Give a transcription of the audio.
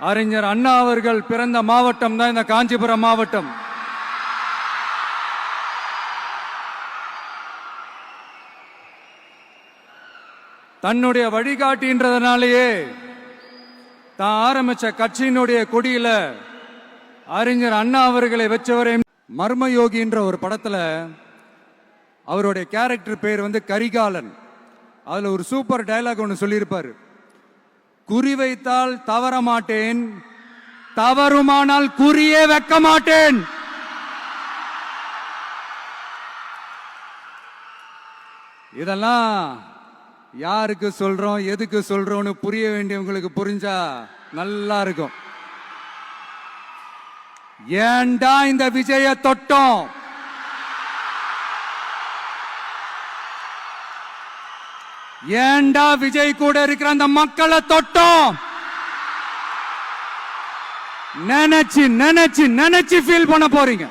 அறிஞர் அண்ணா அவர்கள் பிறந்த மாவட்டம் தான் இந்த காஞ்சிபுரம் மாவட்டம். தன்னுடைய வழிகாட்டின்றதுனாலேயே தான் ஆரம்பிச்ச கட்சியினுடைய கொடியில அறிஞர் அண்ணா அவர்களை வச்சவரை. மர்மயோகின்ற ஒரு படத்துல அவருடைய கேரக்டர் பேர் வந்து கரிகாலன். அதுல ஒரு சூப்பர் டைலாக் ஒன்று சொல்லியிருப்பாரு. குறிவைத்தால் தவற மாட்டேன் தவறுமானால் குறியே வைக்க மாட்டேன் இதெல்லாம் யாருக்கு சொல்றோம் எதுக்கு சொல்றோம்னு புரிய வேண்டியவங்களுக்கு புரிஞ்சா நல்லா இருக்கும். ஏன்டா இந்த விஜய தொட்டோம்? ஏண்டா விஜய் கூட இருக்கிற அந்த மக்களை தொட்டோம்? நினைச்சு நினைச்சு நினைச்சு ஃபீல் பண்ண போறீங்க.